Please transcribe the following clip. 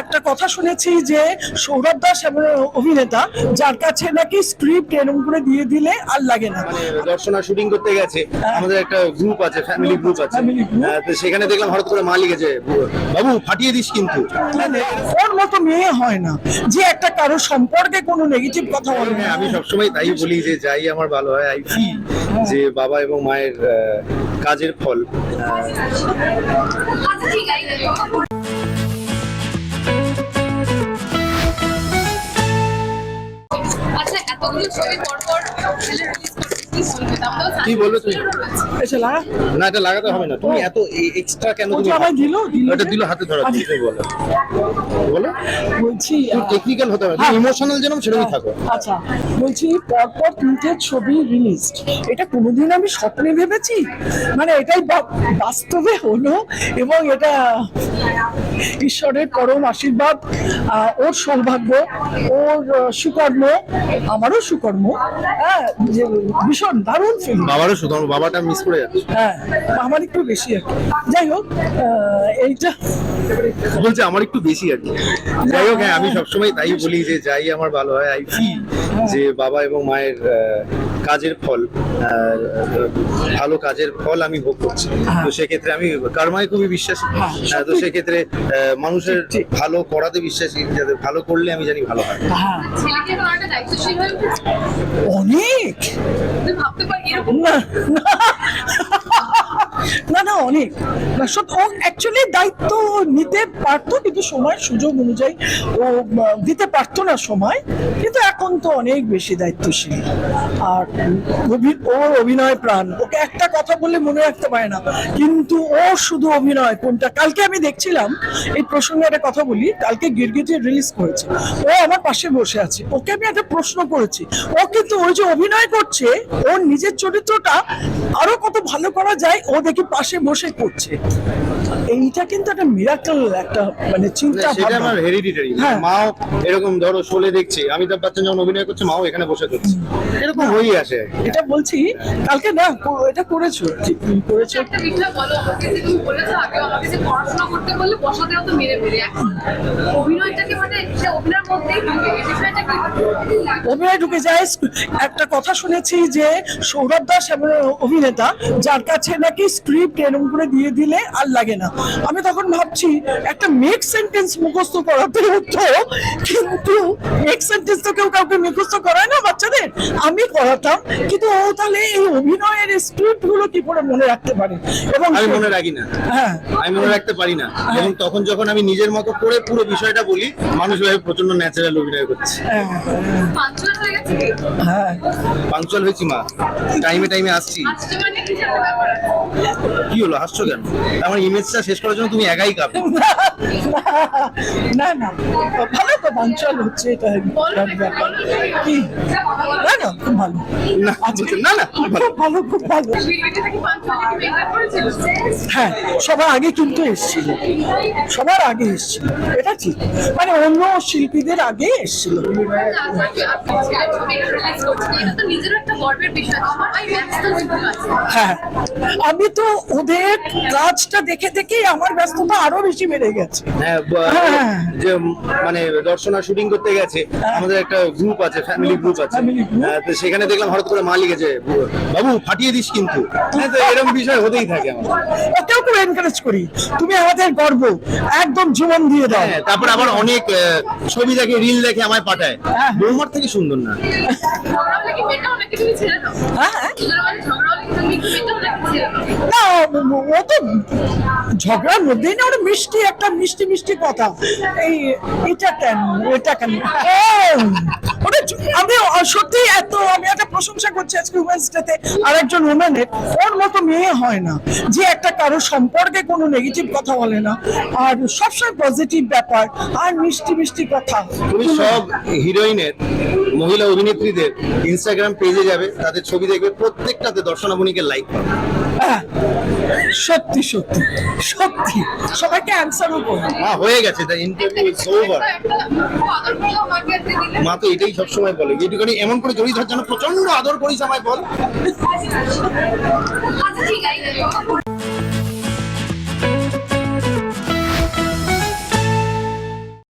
একটা কথা শুনেছি যে সৌরভ দাস এমন অভিনেতা যার কাছে নাকি স্ক্রিপ্ট এরকম করে দিয়ে দিলে আর লাগে না। মানে দর্শনা শুটিং করতে গেছে। আমাদের একটা গ্রুপ আছে ফ্যামিলি গ্রুপ আছে। হ্যাঁ, সেখানে দেখলাম হঠাৎ করে মা লিখেছে বাবু ফাটিয়ে দিস কিন্তু। মানে ওর মতো মেয়ে হয় না। যে একটা কারও সম্পর্কে কোনো নেগেটিভ কথা বলে হ্যাঁ, আমি সবসময় তাই বলি যে যাই আমার ভালো হয় আই ফিল যে বাবা এবং মায়ের আহ, কাজের ফল। এতগুলো কি বলবে তুমি? লাগা। না এটা লাগাতে হবে না। তুমি এত এক্সট্রা কেন তুমি আমায় দিল ওটা দিল হাতে ধরা আচ্ছা। তুমি বলো। বলো। বলছি টেকনিক্যাল হতে হবে। হ্যাঁ। ইমোশনাল যেন সেরকমই থাকো। আচ্ছা। বলছি পরপর তিনটে ছবি রিলিজ এটা কোনোদিন আমি স্বপ্নে ভেবেছি? মানে এটাই বাস্তবে হলো এবং এটা ঈশ্বরের পরম আশীর্বাদ ওর সৌভাগ্য ওর সুকর্ম আমারও সুকর্ম হ্যাঁ ভীষণ। দারুণ ফিল্ম বাবারও শুধু আমার বাবাটা মিস করে যাচ্ছে। হ্যাঁ আমার একটু বেশি আর কি। যাই হোক এইটা বলছে আমার একটু বেশি আর কি। যাই হোক হ্যাঁ আমি সবসময় তাই বলি যে যাই আমার ভালো হয় আই ফিল যে বাবা এবং মায়ের কাজের ফল আহ, ভালো কাজের ফল আমি ভোগ করছি। তো সেক্ষেত্রে আমি কর্মায় খুবই বিশ্বাসী হ্যাঁ, হ্যাঁ, তো সেক্ষেত্রে আহ, মানুষের ঠিক। ভালো করাতে বিশ্বাসী যাদের ভালো করলে আমি জানি ভালো হয়। হ্যাঁ। হয়ে অনেক? না না অনেক। অ্যাকচুয়ালি দায়িত্ব নিতে পারতো, কিন্তু সময়, সুযোগ অনুযায়ী ও দিতে পারতো না সময়, কিন্তু এখন তো অনেক বেশি দায়িত্বশীল। আর ওর অভিনয় প্রাণ, ওকে একটা কথা বললে মনে রাখতে পারে না, কিন্তু ও শুধু অভিনয়, কোনটা? কালকে আমি দেখছিলাম, এই প্রসঙ্গে একটা কথা বলি, কালকে গিরগিটি রিলিজ করেছে, ও আমার পাশে বসে আছে, ওকে আমি একটা প্রশ্ন করেছি, ও কিন্তু ওই যে অভিনয় করছে, ওর নিজের চরিত্রটা আরও কত ভালো করা যায়, ও দেখি পাশে বসে করছে। এইটা কিন্তু একটা মিরাকল একটা মানে চিন্তা সেটা ভাবনা। আমার হেরিডিটারি হ্যাঁ। মাও এরকম ধরো শোলে দেখছে অমিতাভ বচ্চন যখন অভিনয় করছে মাও এখানে বসে করছে। এরকম হয়েই আসে এটা বলছি কালকে না এটা করেছ ঠিক করেছ। একটা বিষয় বলো আমাকে যে তুমি বলেছ আগে আমাকে যে পড়াশোনা করতে বললে বসাতে হতো মেরে মেরে এখন অভিনয়টাকে মানে সে অভিনয়ের মধ্যেই বিষয়টা কি অভিনয় ঢুকে যায় একটা কথা শুনেছি যে সৌরভ দাস এমন অভিনেতা যার কাছে নাকি স্ক্রিপ্ট এরকম করে দিয়ে দিলে আর লাগে না। আমি তখন ভাবছি, একটা মেক সেন্টেন্স মুখস্থ করাতে হতো, কিন্তু মেক সেন্টেন্স তো কেউ কাউকে মুখস্থ করায় না। আমি করাতাম কিন্তু ও তাহলে এই অভিনয়ের স্ক্রিপ্টগুলো কি করে মনে রাখতে পারে? এবং আমি মনে রাখি না। হ্যাঁ। আমি মনে রাখতে পারি না। এবং তখন যখন আমি নিজের মতো করে পুরো বিষয়টা বলি মানুষ ভাবে প্রচণ্ড ন্যাচারাল অভিনয় করছে। হ্যাঁ পাঞ্চুয়াল হয়ে গেছে কি? হ্যাঁ। হয়েছি মা। টাইমে টাইমে আসছি। মানে কি হলো? হাসছো কেন? আমার ইমেজটা শেষ করার জন্য তুমি একাই কাঁপো। না না ভালো তো বাঞ্চল হচ্ছে এটা। ব্যাপার কি? না না খুব ভালো। না না না খুব ভালো। খুব ভালো হ্যাঁ সবার আগে কিন্তু এসেছিল। সবার আগে এসেছিল। এটা ঠিক। মানে অন্য শিল্পীদের আগে এসেছিল। হ্যাঁ আমি তো ওদের কাজটা দেখে দেখেই আমার ব্যস্ততা আরও বেশি বেড়ে গেছে। হ্যাঁ ব- হ্যাঁ। যে মানে দর্শনা শুটিং করতে গেছে আমাদের একটা গ্রুপ আছে ফ্যামিলি গ্রুপ আছে। হ্যাঁ, তো সেখানে দেখলাম হঠাৎ করে মা লিখেছে বাবু ফাটিয়ে দিস কিন্তু। হ্যাঁ, এরকম বিষয় হতেই থাকে আমার। ওকেও খুব এনকারেজ করি। তুমি আমাদের গর্ব একদম জীবন দিয়ে দাও। হ্যাঁ তারপর আবার অনেক ছবি দেখে রিল দেখে আমায় পাঠায়। বৌমার থেকে সুন্দর না। ও- ও তো ঝগড়ার মধ্যেই না ওটা মিষ্টি একটা মিষ্টি মিষ্টি কথা। এই এটা কেন ওটা কেন? ওটা আমি সত্যি এত, আমি একটা প্রশংসা করছি আজকে উমেন্স ডেতে আরেকজন ওমেনের ওর মতো মেয়ে হয় না, যে একটা কারও সম্পর্কে কোনো নেগেটিভ কথা বলে না। আর সবসময় পজিটিভ ব্যাপার, আর মিষ্টি মিষ্টি কথা। তুমি সব হিরোইনের, মহিলা অভিনেত্রীদের ইনস্টাগ্রাম পেজে যাবে, তাদের ছবি দেখবে, প্রত্যেকটাতে দর্শনাবনীকে লাইক পাবে। সত্যি সত্যি সত্যি। সবাইকে অ্যান্সারও করে। মা হয়ে গেছে দ্য ইন্টারভিউ ইজ ওভার মা তো এটাই সবসময় বলে একটুখানি এমন করে জড়িয়ে ধর যেন প্রচণ্ড আদর করিস আমায় বল। আচ্ছা ঠিক আছে।